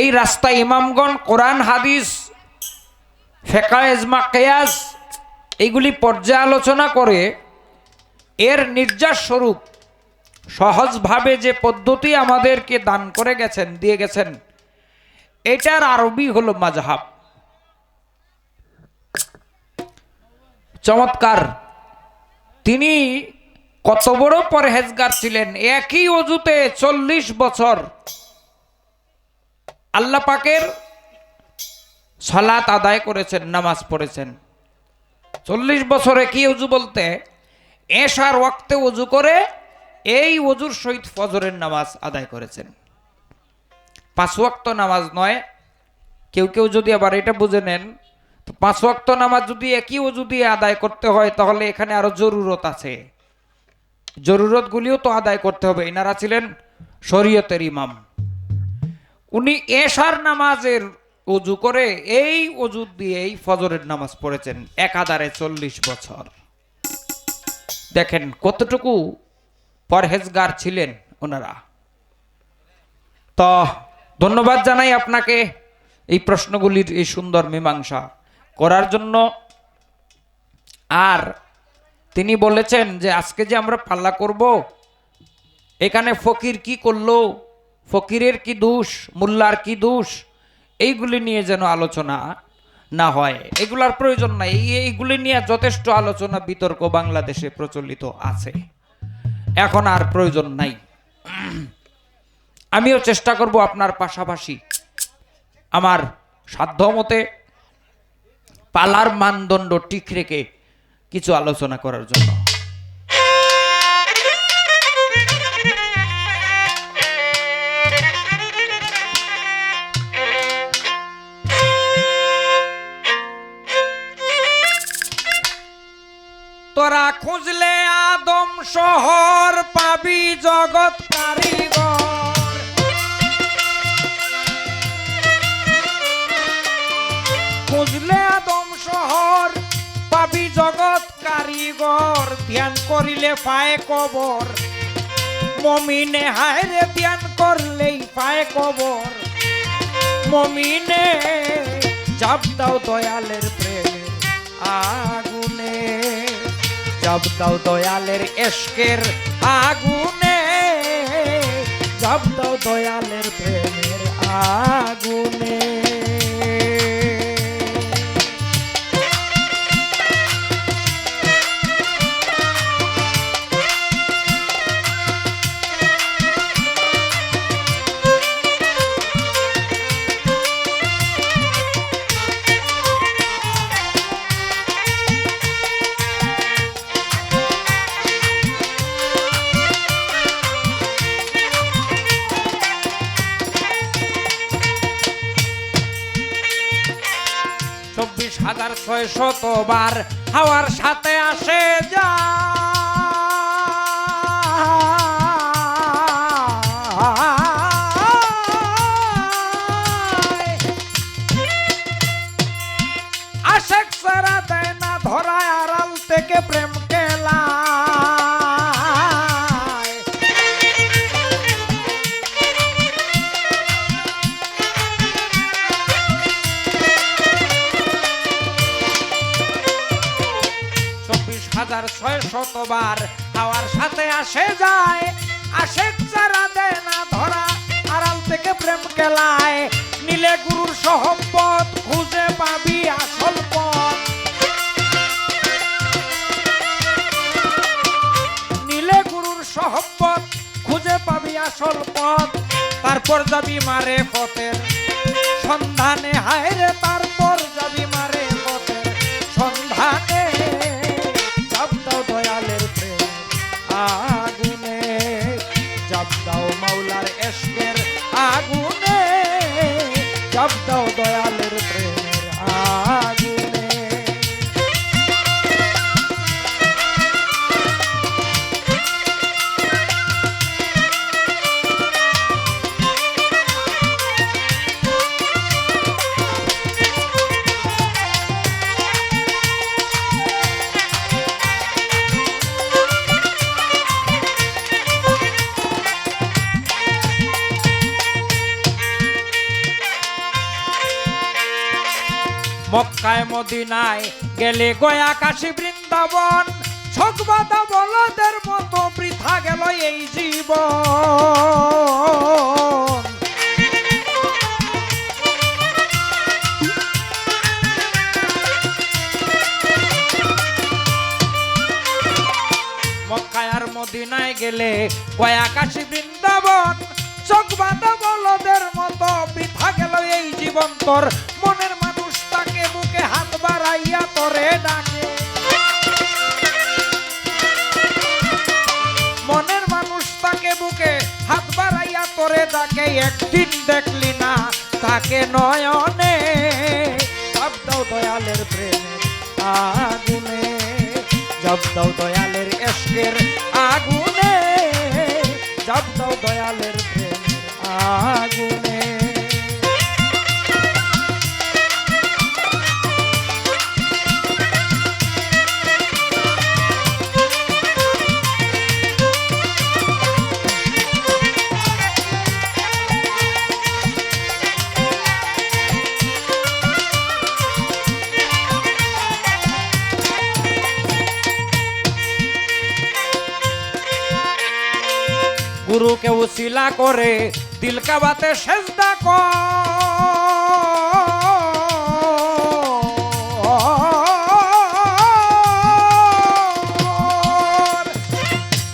এই রাস্তায় ইমামগণ, কোরআন, হাদিস ফেকা এজমা কেয়াস এইগুলি পর্যালোচনা করে এর নির্যাস স্বরূপ সহজভাবে যে পদ্ধতি আমাদেরকে দান করে গেছেন, দিয়ে গেছেন, এটার আরবি হলো মাঝহাব চমৎকার। তিনি কত বড় পরহেজগার ছিলেন। একই অজুতে চল্লিশ বছর আল্লাহ পাকের সালাত আদায় করেছেন, নামাজ পড়েছেন। চল্লিশ বছরে কি অজু বলতে? এশার ওয়াক্তে উজু করে এই অজুর সহিত ফজরের নামাজ আদায় করেছেন। পাঁচ ওয়াক্ত নামাজ নয়। কেউ কেউ যদি আবার এটা বুঝে নেন, তো পাঁচ ওয়াক্ত নামাজ যদি একই অজু দিয়ে আদায় করতে হয়, তাহলে এখানে আরও জরুরত আছে। জরুরতগুলিও তো আদায় করতে হবে। এনারা ছিলেন শরীয়তের ইমাম। উনি এশার নামাজের অজু করে এই অজু দিয়েই ফজরের নামাজ পড়েছেন একাধারে চল্লিশ বছর। দেখেন কতটুকু পরহেজগার ছিলেন ওনারা। তো ধন্যবাদ জানাই আপনাকে এই প্রশ্নগুলির এই সুন্দর মীমাংসা করার জন্য। আর তিনি বলেছেন যে আজকে যে আমরা পাল্লা করব, এখানে ফকির কি করল? ফকিরের কি দোষ, মোল্লার কি দোষ? এইগুলি নিয়ে যেন আলোচনা না হয়। এগুলার প্রয়োজন নাই। এইগুলি নিয়ে যথেষ্ট আলোচনা বিতর্ক বাংলাদেশে প্রচলিত আছে। এখন আর প্রয়োজন নাই। আমিও চেষ্টা করব আপনার পাশাপাশি। আমার সাধ্যমতে পালার মানদণ্ড ঠিক রেখে কিছু আলোচনা করার জন্য। তোরা খুঁজলে আদম শহর পাবি জগৎ কারিগর। খুঁজলে আদম শহর পাবি জগৎ কারিগর, ধ্যান করিলে পায় কবর। মমিনে হায়রে ধ্যান করলেই পায় কবর। মমিনে চাপ দাও দয়ালের প্রেমের আগুনে চাপ দাও দয়ালের এশকের আগুনে। চাপ দাও দয়ালের প্রেমের আগুনে। হাজার ছয় শতবার হাওয়ার সাথে আসে যা হাজার ছয় শতবার হাওয়ার সাথে আসে যায়, আসে চারা দেয় না ধরা, আড়াল থেকে প্রেম কেলায়। নীলে গুরুর সহপথ খুঁজে পাবি আসল পথ। নীলে গুরুর সহপথ খুঁজে পাবি আসল পথ। তারপর যাবি মারে পথের। সন্ধানে হায় রে তারপর যাবি মারে পথের। সন্ধানে মক্কায় মদিনায় গেলে গয়া কাশী বৃন্দাবন ছকবাদা বলদের মতো বৃথা গেল এই জীবন। মক্কায় আর মদিনায় গেলে কয়া কাশী বৃন্দাবন চোখ বাঁধা বলদের মতো বৃথা গেল এই জীবন। তোর মনের মনের মানুষ তাকে বুকে হাত বাড়াইয়া তোরে ডাকে, একদিন দেখলি না তাকে নয়নে। সব দয়ালের প্রেমের আগুনে জব দয়ালের এসকের আগুনে জব দয়ালের প্রেমের আগুনে। গুরুকে উসিলা করে দিল কাবাতে সেজদা কর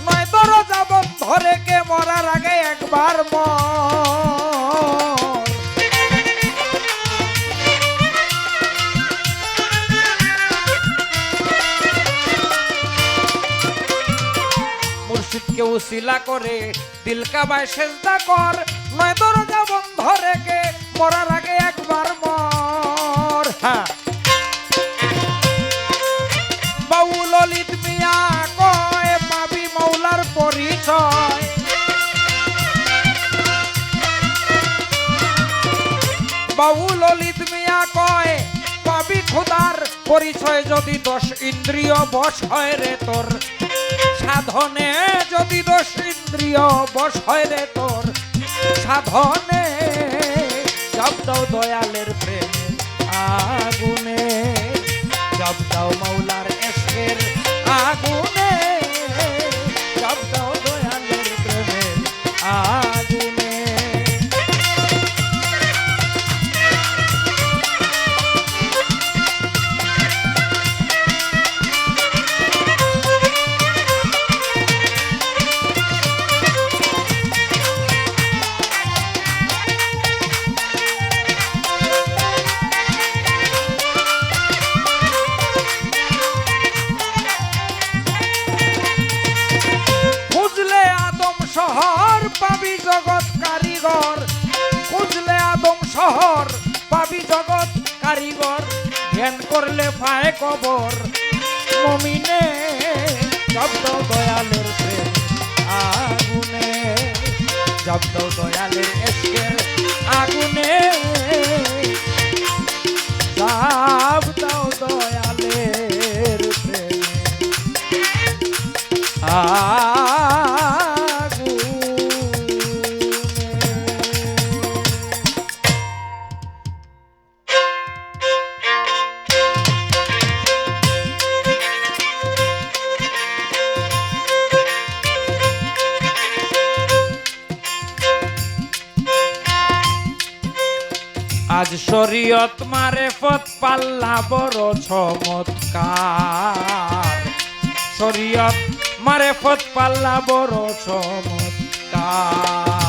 নয় দরজা বন্ধ রেখে মরার আগে একবার মর। উসিলা করে, দিল কাবায় সেজদা কর, নয় দরজা বন্ধ রেখে মরার আগে একবার মর। হ্যাঁ। বাউ ললিত মিয়া কয়, পাবি মৌলার পরিচয়। বাবু ললিত মিয়া কয়, পাবি খোদার পরিচয়, যদি দশ ইন্দ্রিয় বশ হয় রে তোর। সাধনে যদি দোষ ইন্দ্রিয় বস হয় রে তোর, সাধনে জব দাও দয়ালের প্রেম আগুনে জব দাও কারিগর, খুঁজলে আদম শহর, পাবি জগৎ কারিগর, ধ্যান করলে পায় কবর। মমিনে শব্দ দয়ালের প্রেম, আগুনে। শব্দ দয়ালের এসকের আগুনে। শব্দ শরীয়ত মারে ফত পাল্লা বড় চমৎকার। শরীয়ত মারে ফত পাল্লা বড় চমৎকার।